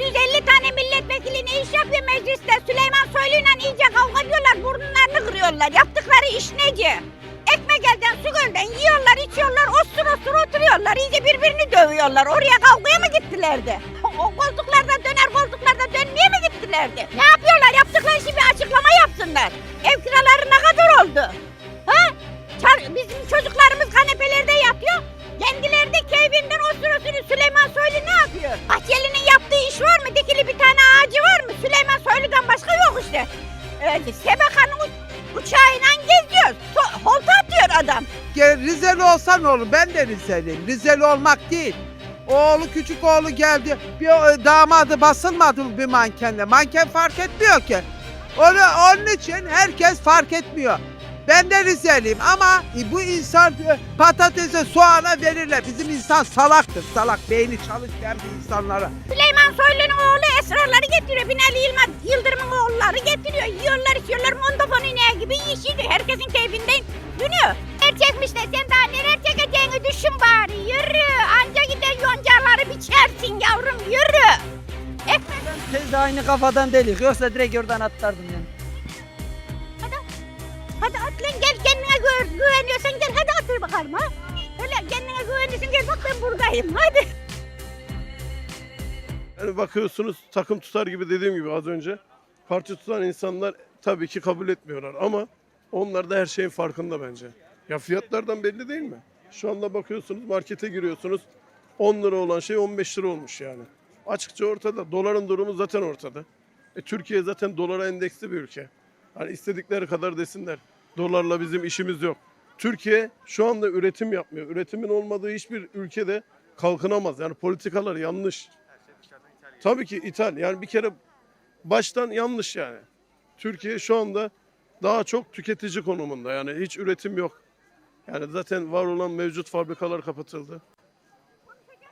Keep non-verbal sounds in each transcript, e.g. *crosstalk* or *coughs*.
650 tane milletvekili ne iş yapıyor mecliste? Süleyman Soylu'yla iyice kavga ediyorlar, burnlarını kırıyorlar. Yaptıkları iş neci? Ekmek elden, su gölden yiyorlar, içiyorlar, osur osur oturuyorlar. İyice birbirini dövüyorlar. Oraya kavgaya mı gittilerdi? O koltuklarda döner koltuklarda dönmeye mi gittilerdi? Ne yapıyorlar? Yaptıkları işi bir açıklama yapsınlar. Ev kiraları ne kadar oldu? Ha? Bizim çocuklarımız kanepelerde yatıyor. Kendileri de keyfinden Rizeli olsan olur. Ben de Rizeliyim. Rizeli olmak değil. Oğlu küçük oğlu geldi. Bir o- damadı basılmadı bir mankenle. Manken fark etmiyor ki. Onu, onun için herkes fark etmiyor. Ben de Rizeliyim ama e, bu insan e, patatese soğana verirler. Bizim insan salaktır. Salak beyni çalışmayan bir insanlara. Süleyman Soylu'nun oğlu esrarları getiriyor. Binali Yılmaz Yıldırım'ın oğulları getiriyor. Yiyorlar içiyorlar. Mondofon ineği gibi yeşil. Herkesin keyfinden dönüyor. Erkekmiş de sen daha neler çekeceğini düşün bari. Yürü. Anca gider yoncaları biçersin yavrum. Yürü. Ekmek. Tez de aynı kafadan delik. Yoksa direkt oradan atlardım yani. Hadi. Hadi at lan gel kendine gü- güveniyorsan gel. Hadi atır bakalım ha. Öyle kendine güveniyorsan gel bak ben buradayım. Hadi. Yani bakıyorsunuz takım tutar gibi dediğim gibi az önce parti tutan insanlar tabii ki kabul etmiyorlar ama onlar da her şeyin farkında bence. Ya fiyatlardan belli değil mi? Şu anda bakıyorsunuz markete giriyorsunuz 10 lira olan şey 15 lira olmuş yani. Açıkça ortada. Doların durumu zaten ortada. E, Türkiye zaten dolara endeksli bir ülke. Hani istedikleri kadar desinler. Dolarla bizim işimiz yok. Türkiye şu anda üretim yapmıyor. Üretimin olmadığı hiçbir ülkede kalkınamaz. Yani politikalar yanlış. Tabii ki ithal. Yani bir kere baştan yanlış yani. Türkiye şu anda daha çok tüketici konumunda. Yani hiç üretim yok. Yani zaten var olan mevcut fabrikalar kapatıldı.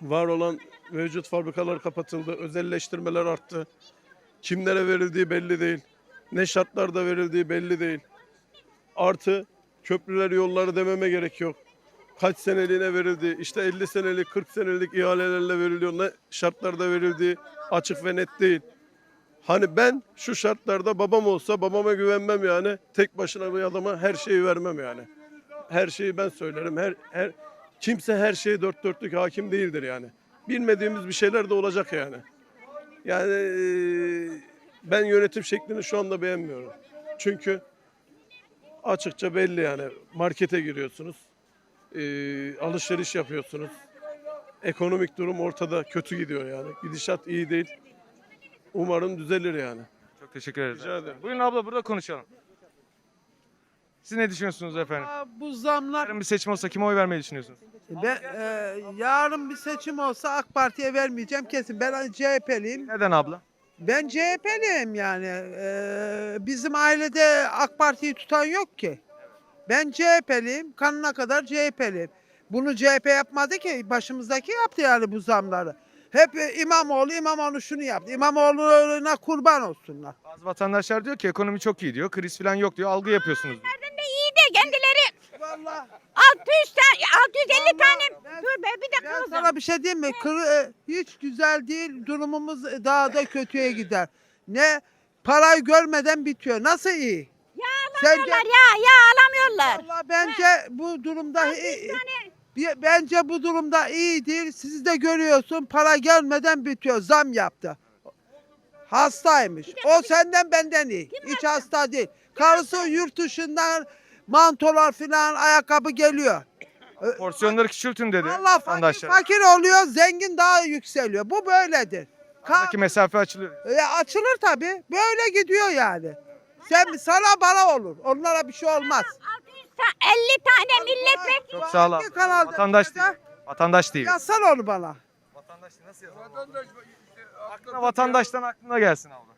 Var olan mevcut fabrikalar kapatıldı. Özelleştirmeler arttı. Kimlere verildiği belli değil. Ne şartlarda verildiği belli değil. Artı köprüler yolları dememe gerek yok. Kaç seneliğine verildi? İşte 50 senelik, 40 senelik ihalelerle veriliyor. Ne şartlarda verildiği açık ve net değil. Hani ben şu şartlarda babam olsa babama güvenmem yani. Tek başına bir adama her şeyi vermem yani. Her şeyi ben söylerim. Her her kimse her şeye dört dörtlük hakim değildir yani. Bilmediğimiz bir şeyler de olacak yani. Yani eee, ben yönetim şeklini şu anda beğenmiyorum. Çünkü açıkça belli yani. Markete giriyorsunuz. eee, alışveriş yapıyorsunuz. Ekonomik durum ortada kötü gidiyor yani. Gidişat iyi değil. Umarım düzelir yani. Çok teşekkür ederiz. Rica ederim. Buyurun abla burada konuşalım. Siz ne düşünüyorsunuz efendim? Aa, bu zamlar Yarın bir seçim olsa kime oy vermeyi düşünüyorsunuz? ben, e, yarın bir seçim olsa AK Parti'ye vermeyeceğim kesin. Ben CHP'liyim. Neden abla? Ben CHP'liyim yani. Ee, bizim ailede AK Parti'yi tutan yok ki. Ben CHP'liyim. Kanına kadar CHP'liyim. Bunu CHP yapmadı ki. Başımızdaki yaptı yani bu zamları. Hep e, İmamoğlu, İmamoğlu şunu yaptı. İmamoğlu'na kurban olsunlar. Bazı vatandaşlar diyor ki ekonomi çok iyi diyor. Kriz falan yok diyor. Algı yapıyorsunuz. diyor. De iyi kendileri Vallahi 600 tane 650 tane. Dur be bir dakika. ben sana bir şey diyeyim mi? Kır- e, hiç güzel değil. Durumumuz daha da kötüye gider. Ne parayı görmeden bitiyor. Nasıl iyi? Ya alamıyorlar ya ya alamıyorlar. Vallahi bence bu durumda Bir i- tane bir- bence bu durumda iyi değil. Siz de görüyorsun para gelmeden bitiyor. Zam yaptı. Hastaymış. O senden benden iyi. Hiç hasta değil. Karısı yurt dışından mantolar filan ayakkabı geliyor. Porsiyonları küçültün dedi Allah fakir, vatandaşlar. fakir oluyor, zengin daha yükseliyor. Bu böyledir. Ka- Aradaki mesafe açılıyor. E, açılır tabii. Böyle gidiyor yani. Sen sana bana olur. Onlara bir şey olmaz. 600 ta- 50 tane milletvekili. Çok sağ ol Hangi kanalda Vatandaş değil. Vatandaş değil. Yazsana onu bana. Vatandaş nasıl Aklına vatandaştan aklına gelsin abla.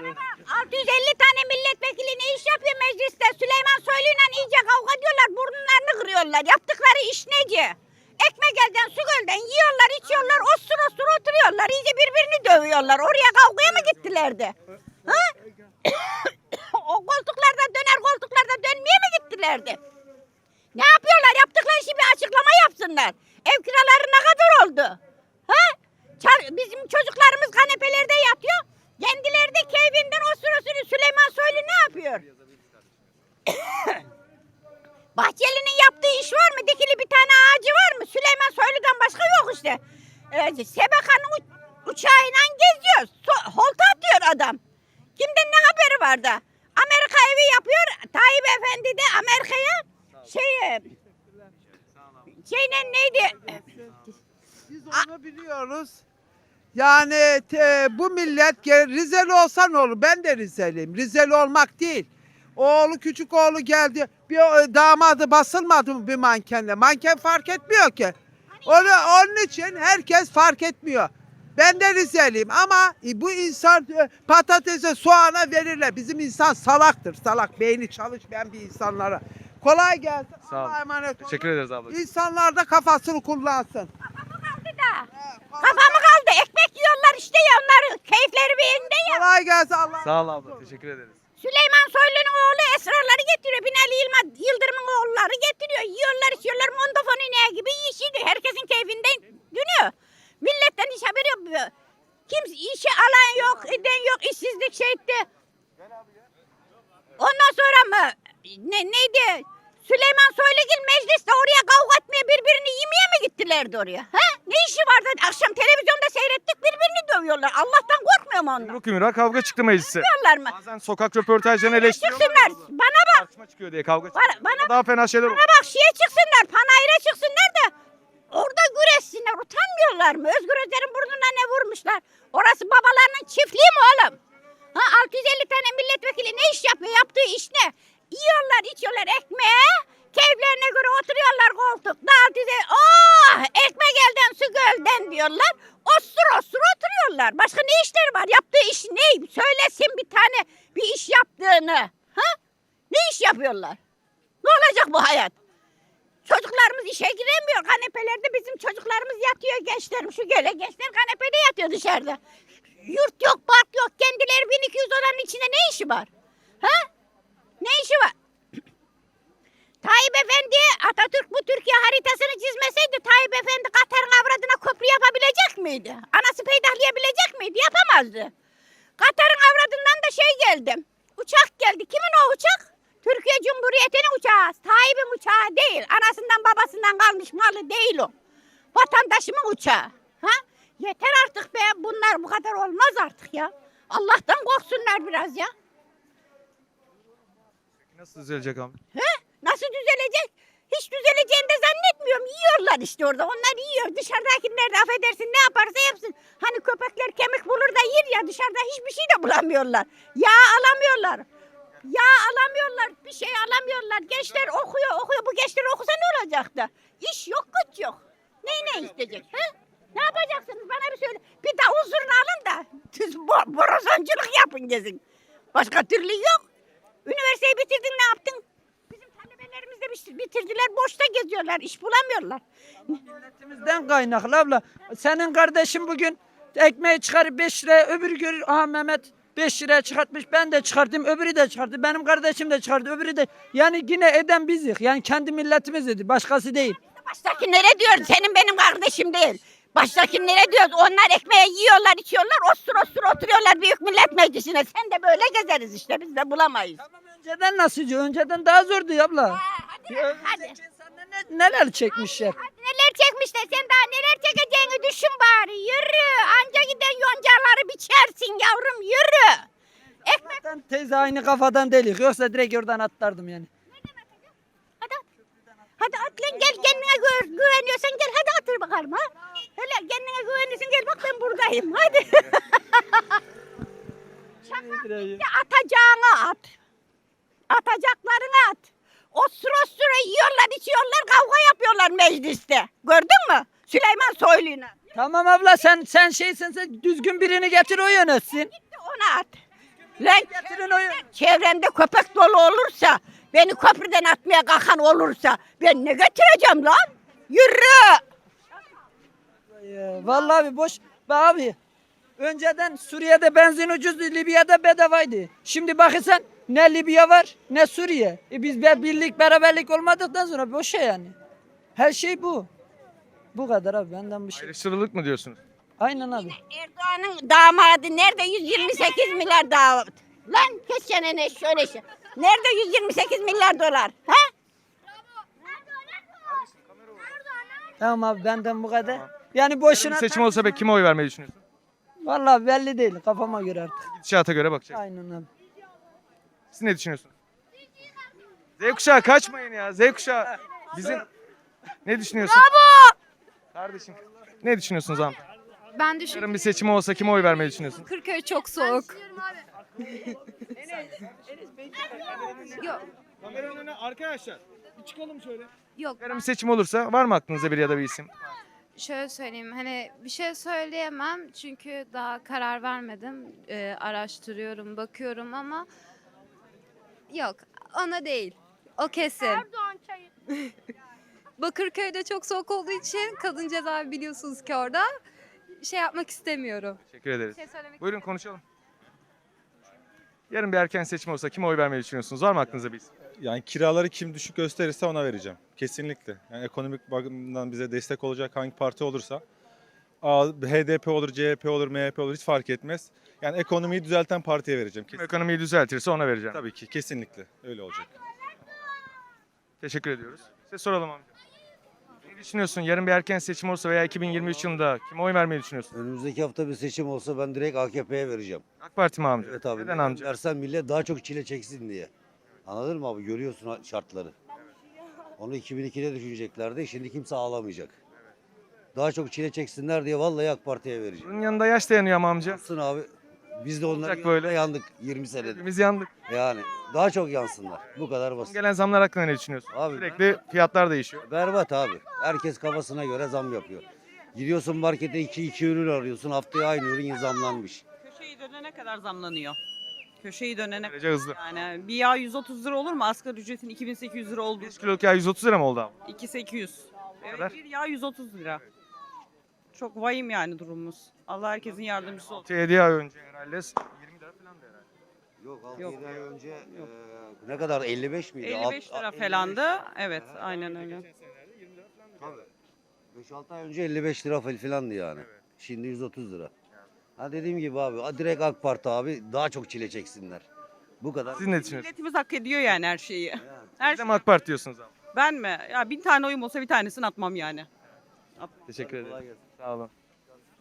650 tane milletvekili ne iş yapıyor mecliste? Süleyman Soylu'yla iyice kavga ediyorlar, burnlarını kırıyorlar. Yaptıkları iş neci? Ekmek elden, su gölden yiyorlar, içiyorlar, osur osur oturuyorlar. İyice birbirini dövüyorlar. Oraya kavgaya mı gittilerdi? Ha? *coughs* o koltuklarda döner koltuklarda dönmeye mi gittilerdi? Ne yapıyorlar? Yaptıkları işi bir açıklama yapsınlar. Ev kiraları ne kadar oldu? Ha? Bizim çocuklarımız Kendileri de keyfinden o sırasını Süleyman Soylu ne yapıyor? *coughs* Bahçeli'nin yaptığı iş var mı? Dikili bir tane ağacı var mı? Süleyman Soylu'dan başka yok işte. Ee, Sebakan'ın uçağıyla geziyor. So holta atıyor adam. Kimden ne haberi var da? Amerika evi yapıyor. Tayyip Efendi de Amerika'ya şey e, şeyle neydi? Biz onu biliyoruz. Yani te- bu millet Rizeli olsa ne olur? Ben de Rizeliyim. Rizeli olmak değil. Oğlu küçük oğlu geldi. Bir e, damadı basılmadı mı bir mankenle? Manken fark etmiyor ki. Onu, onun için herkes fark etmiyor. Ben de Rizeliyim ama e, bu insan e, patatese soğana verirler. Bizim insan salaktır. Salak beyni çalışmayan bir insanlara. Kolay gelsin. Sağ olun. Allah'a emanet olun. Teşekkür ederiz abla. İnsanlar da kafasını kullansın. Da. Kafamı kaldı. Ekmek yiyorlar işte ya onlar. Keyifleri bir yerinde ya. Kolay gelsin Allah. Sağ ol abla. Teşekkür ederiz. Süleyman Soylu'nun oğlu esrarları getiriyor. Binali Yılmaz Yıldırım'ın oğulları getiriyor. Yiyorlar içiyorlar. Mondofon ineği gibi yiyişiyor. Herkesin keyfinden dönüyor. Milletten hiç haberi yok. Kimse işe alan yok, eden yok. işsizlik şey etti. Ondan sonra mı? Ne, neydi? Süleyman Soylugil mecliste oraya kavga etmeye birbirini yemeye mi gittilerdi oraya? Ha? Ne işi vardı? Akşam televizyonda seyrettik birbirini dövüyorlar. Allah'tan korkmuyor mu onlar? Yumruk yumruğa kavga çıktı meclise. Dövüyorlar mı? Bazen sokak röportajlarını eleştiriyorlar. Çıksınlar. Bana bak. Tartışma çıkıyor diye kavga Bana- çıkıyor. bana- Daha fena şeyler Bana oluyor. bak şeye çıksınlar, panayıra çıksınlar da orada güreşsinler. Utanmıyorlar mı? Özgür Özel'in burnuna ne vurmuşlar? Orası babalarının çiftliği mi oğlum? Ha 650 tane milletvekili ne iş yapıyor? Yaptığı iş ne? Yiyorlar, içiyorlar ekmeğe. Keyiflerine göre oturuyorlar koltukta. 650 oh ekmek elden su gölden diyorlar. Osur osur oturuyorlar. Başka ne işleri var? Yaptığı iş ne? Söylesin bir tane bir iş yaptığını. Ha? Ne iş yapıyorlar? Ne olacak bu hayat? Çocuklarımız işe giremiyor. Kanepelerde bizim çocuklarımız yatıyor gençlerim. Şu göle gençler kanepede yatıyor dışarıda. Yurt yok, park yok. Kendileri 1200 odanın içinde ne işi var? Ha? Ne işi var? Tayyip Efendi Atatürk bu Türkiye haritasını çizmeseydi Tayyip Efendi Katar'ın avradına köprü yapabilecek miydi? Anası peydahlayabilecek miydi? Yapamazdı. Katar'ın avradından da şey geldi. Uçak geldi. Kimin o uçak? Türkiye Cumhuriyeti'nin uçağı. Tayyip'in uçağı değil. Anasından babasından kalmış malı değil o. Vatandaşımın uçağı. Ha? Yeter artık be. Bunlar bu kadar olmaz artık ya. Allah'tan korksunlar biraz ya. Nasıl düzelecek abi? He? Nasıl düzelecek? Hiç düzeleceğini de zannetmiyorum. Yiyorlar işte orada. Onlar yiyor. Dışarıdakiler de affedersin ne yaparsa yapsın. Hani köpekler kemik bulur da yer ya dışarıda hiçbir şey de bulamıyorlar. Yağ alamıyorlar. Yağ alamıyorlar. Bir şey alamıyorlar. Gençler okuyor okuyor. Bu gençler okusa ne olacak da? İş yok güç yok. Neyi ne isteyecek? He? Ne yapacaksınız bana bir söyle. Bir de huzurunu alın da siz bo- borazançılık yapın gezin. Başka türlü yok. Üniversiteyi bitirdin ne yaptın? Bizim talebelerimiz de bitir- bitirdiler boşta geziyorlar iş bulamıyorlar. Milletimizden kaynaklı abla. Senin kardeşin bugün ekmeği çıkarıp 5 liraya öbürü görür. Aha Mehmet 5 liraya çıkartmış ben de çıkarttım öbürü de çıkarttı. Benim kardeşim de çıkarttı öbürü de. Yani yine eden biziz. Yani kendi milletimiz dedi. Başkası değil. Baştakilere diyor senin benim kardeşim değil. Baştakilere diyoruz onlar ekmeği yiyorlar içiyorlar ostur ostur oturuyorlar Büyük Millet Meclisi'ne. Sen de böyle gezeriz işte biz de bulamayız. Tamam önceden nasıldı? Önceden daha zordu ya abla. Ha, hadi, Ya hadi. insanlar ne- neler çekmişler. Hadi neler çekmişler sen daha neler çekeceğini düşün bari yürü. Anca giden yoncaları biçersin yavrum yürü. Ekmek Ben teyze aynı kafadan delik. Yoksa direkt oradan atlardım yani. Hadi at. Lan gel kendine gü- güveniyorsan gel hadi atır bakalım ha. Hele kendine güveniyorsan gel bak ben buradayım hadi. *laughs* Ya atacağını at. Atacaklarını at. Osur osura yiyorlar içiyorlar kavga yapıyorlar mecliste. Gördün mü? Süleyman Soylu'yla. Tamam abla sen sen şeysin sen düzgün birini getir o yönetsin. Gitti ona at. Lan Getirin o yön- çevremde köpek dolu olursa, beni köprüden atmaya kalkan olursa ben ne götüreceğim lan? Yürü! Ya, Vallahi abi boş. Be abi. Önceden Suriye'de benzin ucuzdu, Libya'da bedavaydı. Şimdi bakırsan ne Libya var ne Suriye. E biz be birlik beraberlik olmadıktan sonra boş şey yani. Her şey bu. Bu kadar abi benden bir şey. Ayrıştırılık mı diyorsunuz? Aynen abi. Erdoğan'ın damadı nerede? 128 milyar damat. Lan kes çeneni şöyle şey. Nerede 128 milyar dolar? Ha? Tamam abi benden bu kadar. Yani boşuna... Bir seçim olsa peki kime oy vermeyi düşünüyorsun? Vallahi belli değil kafama göre artık. Gidişata göre bakacak. Aynen abi. Siz ne düşünüyorsunuz? Z kuşağı kaçmayın ya. Z kuşağı. Bizim ne düşünüyorsun? Bravo! Kardeşim ne düşünüyorsunuz abi? Ben düşün. Yarın bir seçim olsa kime oy vermeyi düşünüyorsun? Kırköy çok soğuk. Yok. Kameranın önüne arkadaşlar. Bir çıkalım şöyle. Yok. Yarın bir seçim olursa var mı aklınızda bir ya da bir isim? Şöyle söyleyeyim hani bir şey söyleyemem çünkü daha karar vermedim. Ee, araştırıyorum, bakıyorum ama yok ona değil. O kesin. Bakırköy'de çok soğuk olduğu için kadın cezaevi biliyorsunuz ki orada. Şey yapmak istemiyorum. Teşekkür ederiz. Bir şey söylemek Buyurun konuşalım. Yarın bir erken seçim olsa kime oy vermeyi düşünüyorsunuz? Var mı aklınızda bir isim? Yani kiraları kim düşük gösterirse ona vereceğim. Kesinlikle. Yani ekonomik bakımdan bize destek olacak hangi parti olursa. HDP olur, CHP olur, MHP olur hiç fark etmez. Yani ekonomiyi düzelten partiye vereceğim. Kim Kesin. ekonomiyi düzeltirse ona vereceğim. Tabii ki kesinlikle öyle olacak. Teşekkür ediyoruz. Size soralım amca. Düşünüyorsun? Yarın bir erken seçim olsa veya 2023 yılında kime oy vermeyi düşünüyorsun? Önümüzdeki hafta bir seçim olsa ben direkt AKP'ye vereceğim. AK Parti mi amca? Evet abi. Neden amca? Dersen millet daha çok çile çeksin diye. Anladın mı abi? Görüyorsun şartları. Onu 2002'de düşüneceklerdi. Şimdi kimse ağlamayacak. Daha çok çile çeksinler diye vallahi AK Parti'ye vereceğim. Bunun yanında yaş dayanıyor ama amca. Yansın abi. Biz de Olacak yanında böyle. yandık 20 senedir. Biz yandık. Yani daha çok yansınlar. Bu kadar basit. Gelen zamlar hakkında ne düşünüyorsun? Abi Sürekli fiyatlar değişiyor. Berbat abi. Herkes kafasına göre zam yapıyor. Gidiyorsun markete 2 2 ürün arıyorsun. Haftaya aynı ürün zamlanmış. Köşeyi dönene kadar zamlanıyor. Köşeyi dönene Derece hızlı. yani bir yağ 130 lira olur mu? Asgari ücretin 2800 lira olduğu 5 kiloluk yağ 130 lira mı oldu abi? 2800. kadar? Evet bir yağ 130 lira. Çok vahim yani durumumuz. Allah herkesin yardımcısı olsun. 7 ay önce herhalde 20 lira falan da herhalde. Yok 6 Yok. ay önce e, ne kadar 55 miydi? 55 Alt- lira 55. falandı. Evet aynen öyle. 5-6 ay önce 55 lira fal- falandı yani. Şimdi 130 lira. Ha dediğim gibi abi direkt AK Parti abi daha çok çile çeksinler. Bu kadar. Siz ne düşünüyorsunuz? Milletimiz hak ediyor yani her şeyi. Her Siz de şey. mi AK Parti diyorsunuz abi? Ben mi? Ya bin tane oyum olsa bir tanesini atmam yani. Teşekkür Kolay ederim. gelsin. Sağ olun.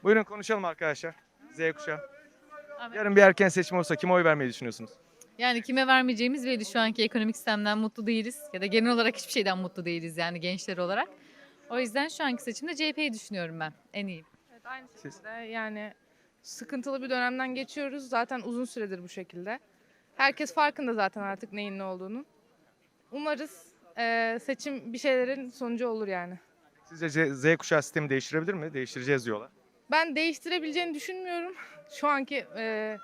Buyurun konuşalım arkadaşlar. Z kuşağı. Yarın bir erken seçim olsa kime oy vermeyi düşünüyorsunuz? Yani kime vermeyeceğimiz belli şu anki ekonomik sistemden mutlu değiliz. Ya da genel olarak hiçbir şeyden mutlu değiliz yani gençler olarak. O yüzden şu anki seçimde CHP'yi düşünüyorum ben en iyi. Evet, aynı Siz? şekilde yani sıkıntılı bir dönemden geçiyoruz. Zaten uzun süredir bu şekilde. Herkes farkında zaten artık neyin ne olduğunu. Umarız eee, seçim bir şeylerin sonucu olur yani. Sizce Z- Z kuşağı sistemi değiştirebilir mi? Değiştireceğiz diyorlar. Ben değiştirebileceğini düşünmüyorum. Şu anki eee,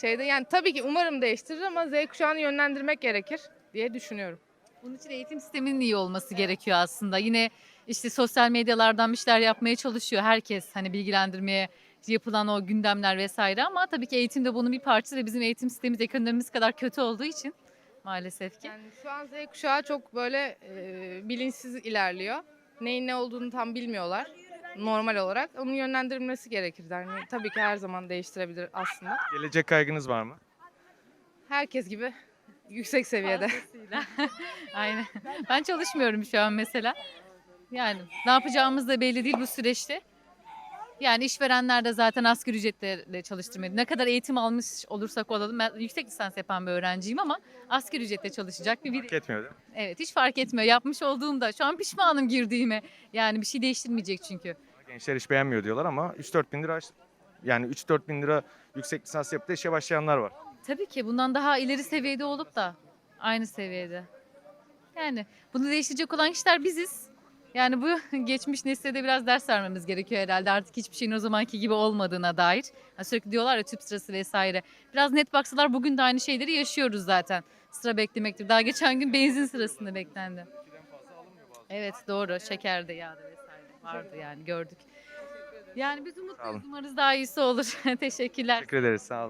şeyde yani tabii ki umarım değiştirir ama Z kuşağını yönlendirmek gerekir diye düşünüyorum. Bunun için eğitim sisteminin iyi olması gerekiyor aslında. Yine işte sosyal medyalardan bir şeyler yapmaya çalışıyor herkes hani bilgilendirmeye yapılan o gündemler vesaire ama tabii ki eğitim de bunun bir parçası ve bizim eğitim sistemimiz ekonomimiz kadar kötü olduğu için maalesef ki. Yani şu an Z kuşağı çok böyle eee, bilinçsiz ilerliyor. Neyin ne olduğunu tam bilmiyorlar normal olarak. Onun yönlendirilmesi gerekir. Yani tabii ki her zaman değiştirebilir aslında. Gelecek kaygınız var mı? Herkes gibi yüksek seviyede. *laughs* Aynen. Ben çalışmıyorum şu an mesela. Yani ne yapacağımız da belli değil bu süreçte. Yani işverenler de zaten asgari ücretle çalıştırmıyor. Ne kadar eğitim almış olursak olalım. Ben yüksek lisans yapan bir öğrenciyim ama asgari ücretle çalışacak bir Fark etmiyor değil mi? Evet hiç fark etmiyor. Yapmış olduğumda şu an pişmanım girdiğime. Yani bir şey değiştirmeyecek çünkü. Gençler iş beğenmiyor diyorlar ama 3-4 bin lira yani 3-4 bin lira yüksek lisans yapıp da işe başlayanlar var. Tabii ki bundan daha ileri seviyede olup da aynı seviyede. Yani bunu değiştirecek olan kişiler biziz. Yani bu *laughs* geçmiş nesle de biraz ders vermemiz gerekiyor herhalde. Artık hiçbir şeyin o zamanki gibi olmadığına dair. Ha, sürekli diyorlar ya tüp sırası vesaire. Biraz net baksalar bugün de aynı şeyleri yaşıyoruz zaten. Sıra beklemektir. Daha geçen gün benzin sırasında beklendi. Evet doğru. Şekerde yağda vesaire vardı yani gördük. Yani biz umutluyuz. Umarız daha iyisi olur. *laughs* Teşekkürler. Teşekkür ederiz sağ olun.